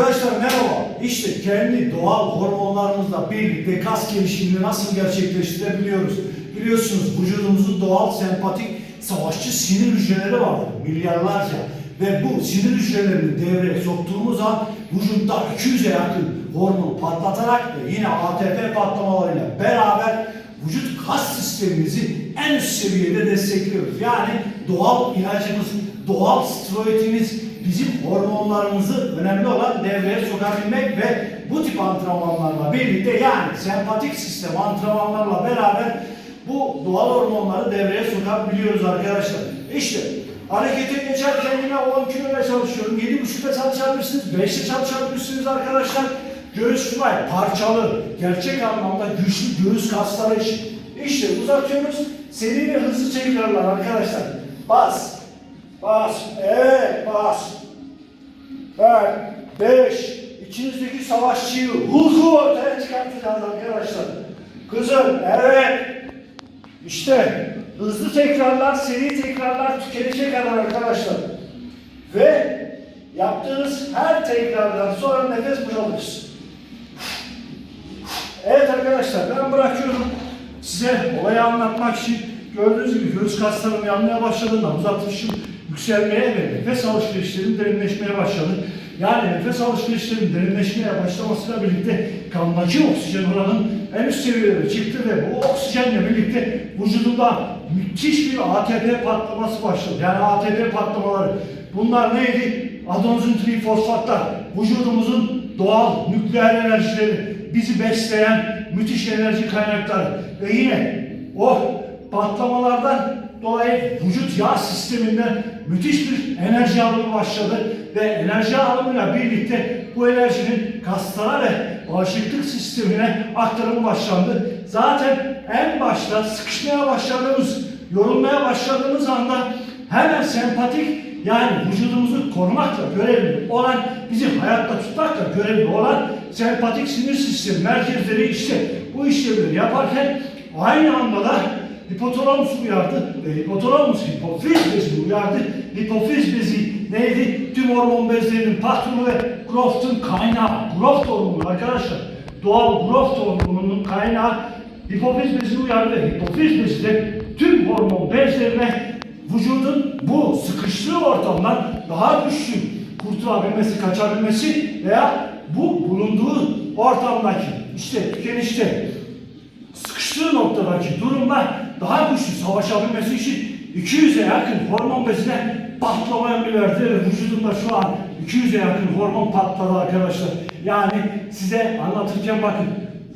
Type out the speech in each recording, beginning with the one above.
Arkadaşlar merhaba. İşte kendi doğal hormonlarımızla birlikte kas gelişimini nasıl gerçekleştirebiliyoruz? Biliyorsunuz vücudumuzun doğal sempatik savaşçı sinir hücreleri vardır. Milyarlarca. Ve bu sinir hücrelerini devreye soktuğumuz an vücutta 200'e yakın hormon patlatarak ve yine ATP patlamalarıyla beraber vücut kas sistemimizi en üst seviyede destekliyoruz. Yani doğal ilacımız, doğal steroidimiz bizim hormonlarımızı önemli olan devreye sokabilmek ve bu tip antrenmanlarla birlikte yani sempatik sistem antrenmanlarla beraber bu doğal hormonları devreye sokabiliyoruz arkadaşlar. İşte harekete geçerken yine 10 kiloyla çalışıyorum. 7.5'da çalışabilirsiniz, 5'te çalışabilirsiniz arkadaşlar. Göğüs fly parçalı, gerçek anlamda güçlü göğüs kasları için. İşte uzatıyoruz. Seri ve hızlı tekrarlar arkadaşlar. Bas, bas, evet bas. Ver, beş. İçinizdeki savaşçıyı, Hulk'u ortaya çıkartacağız arkadaşlar. Kızım, evet. İşte hızlı tekrarlar, seri tekrarlar tükenişe kadar arkadaşlar. Ve yaptığınız her tekrardan sonra nefes boşaltırsın. Evet arkadaşlar ben bırakıyorum size olayı anlatmak için gördüğünüz gibi göğüs kaslarım yanmaya başladı, nabız atışım yükselmeye ve nefes alışverişlerim derinleşmeye başladı. Yani nefes alışverişlerim derinleşmeye başlamasıyla birlikte kandaki oksijen oranın en üst seviyelere çıktı ve bu oksijenle birlikte vücudumda müthiş bir ATP patlaması başladı. Yani ATP patlamaları. Bunlar neydi? Adenozin trifosfatlar. Vücudumuzun doğal nükleer enerjileri, bizi besleyen müthiş enerji kaynakları. Ve yine o patlamalardan dolayı vücut yağ sisteminden müthiş bir enerji alımı başladı ve enerji alımıyla birlikte bu enerjinin kaslara ve bağışıklık sistemine aktarımı başlandı. Zaten en başta sıkışmaya başladığımız, yorulmaya başladığımız anda hemen sempatik yani vücudumuzu korumakla görevli olan, bizi hayatta tutmakla görevli olan sempatik sinir sistemi merkezleri işte bu işlemleri yaparken aynı anda da hipotalamus uyardı ve hipotalamus hipofiz bezi uyardı. Hipofiz bezi neydi? Tüm hormon bezlerinin patronu ve growth'un kaynağı. Growth hormonu arkadaşlar. Doğal growth hormonunun kaynağı hipofiz bezi uyardı hipofiz bezi de tüm hormon bezlerine vücudun bu sıkıştığı ortamdan daha güçlü kurtulabilmesi, kaçabilmesi veya bu bulunduğu ortamdaki işte tükenişte sıkıştığı noktadaki durumda savaşabilmesi için 200'e yakın hormon bezine patlama emri verdi ve vücudunda şu an 200'e yakın hormon patladı arkadaşlar. Yani size anlatırken bakın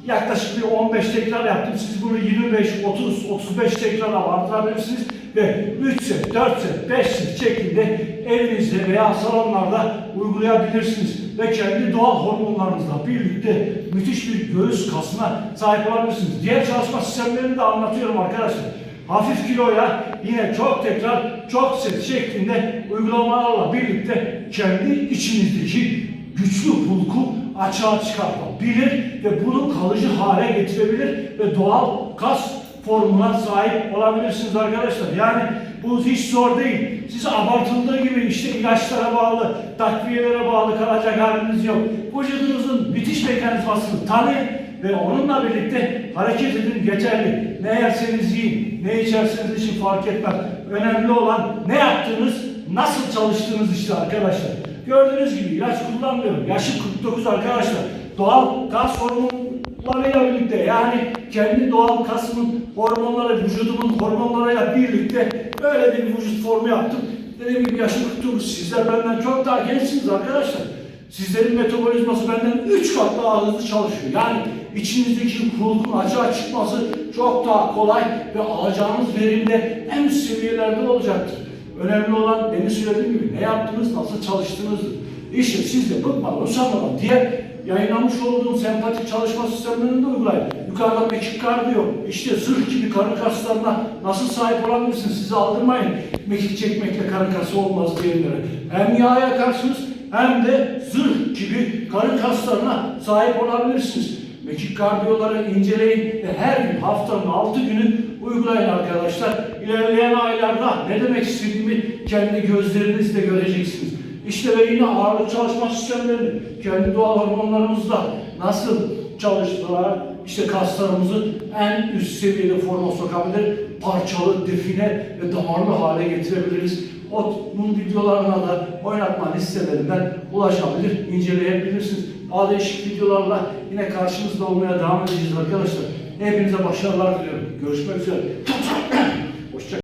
yaklaşık bir 15 tekrar yaptım. Siz bunu 25, 30, 35 tekrara artırabilirsiniz ve 3 set, 4 set, 5 set şeklinde evinizde veya salonlarda uygulayabilirsiniz. Ve kendi doğal hormonlarınızla birlikte müthiş bir göğüs kasına sahip olabilirsiniz. Diğer çalışma sistemlerini de anlatıyorum arkadaşlar. Hafif kiloya yine çok tekrar, çok set şeklinde uygulamalarla birlikte kendi içinizdeki güçlü hulku açığa çıkartabilir ve bunu kalıcı hale getirebilir ve doğal kas formuna sahip olabilirsiniz arkadaşlar. Yani bu hiç zor değil. Siz abartıldığı gibi işte ilaçlara bağlı, takviyelere bağlı kalacak haliniz yok. Vücudunuzun müthiş mekanizmasını tanıyın ve onunla birlikte hareket edin yeterli. Ne yerseniz yiyin, ne içerseniz için fark etmez. Önemli olan ne yaptığınız, nasıl çalıştığınız işte arkadaşlar. Gördüğünüz gibi ilaç kullanmıyorum. Yaşım 49 arkadaşlar. Doğal gaz hormonlarıyla birlikte yani kendi doğal kasımın hormonları, vücudumun hormonlarıyla birlikte böyle bir vücut formu yaptım. Dediğim gibi yaşım 49. Sizler benden çok daha gençsiniz arkadaşlar. Sizlerin metabolizması benden 3 kat daha hızlı çalışıyor. Yani içinizdeki hulkun açığa çıkması çok daha kolay ve alacağınız verimde en üst seviyelerde olacaktır. Önemli olan demin söylediğim gibi ne yaptınız, nasıl çalıştığınızdır. İşte siz de bıkmadan, usanmadan diğer yayınlamış olduğum sempatik çalışma sistemlerini de uygulayın. Yukarıda mekik kardiyo, işte zırh gibi karın kaslarına nasıl sahip olabilirsiniz? Sizi aldırmayın. Mekik çekmekle karın kası olmaz diyenlere. Hem yağa yakarsınız hem de zırh gibi karın kaslarına sahip olabilirsiniz. Mekik kardiyoları inceleyin ve her gün haftanın 6 günü uygulayın arkadaşlar. İlerleyen aylarda ne demek istediğimi kendi gözlerinizle göreceksiniz. İşte ve yine ağırlık çalışma sistemlerini kendi doğal hormonlarımızla nasıl çalıştılar? İşte kaslarımızı en üst seviyede forma sokabilir, parçalı, define ve damarlı hale getirebiliriz. Onun videolarına da oynatma listelerinden ulaşabilir, inceleyebilirsiniz. Daha değişik videolarla yine karşınızda olmaya devam edeceğiz arkadaşlar. Hepinize başarılar diliyorum. Görüşmek üzere.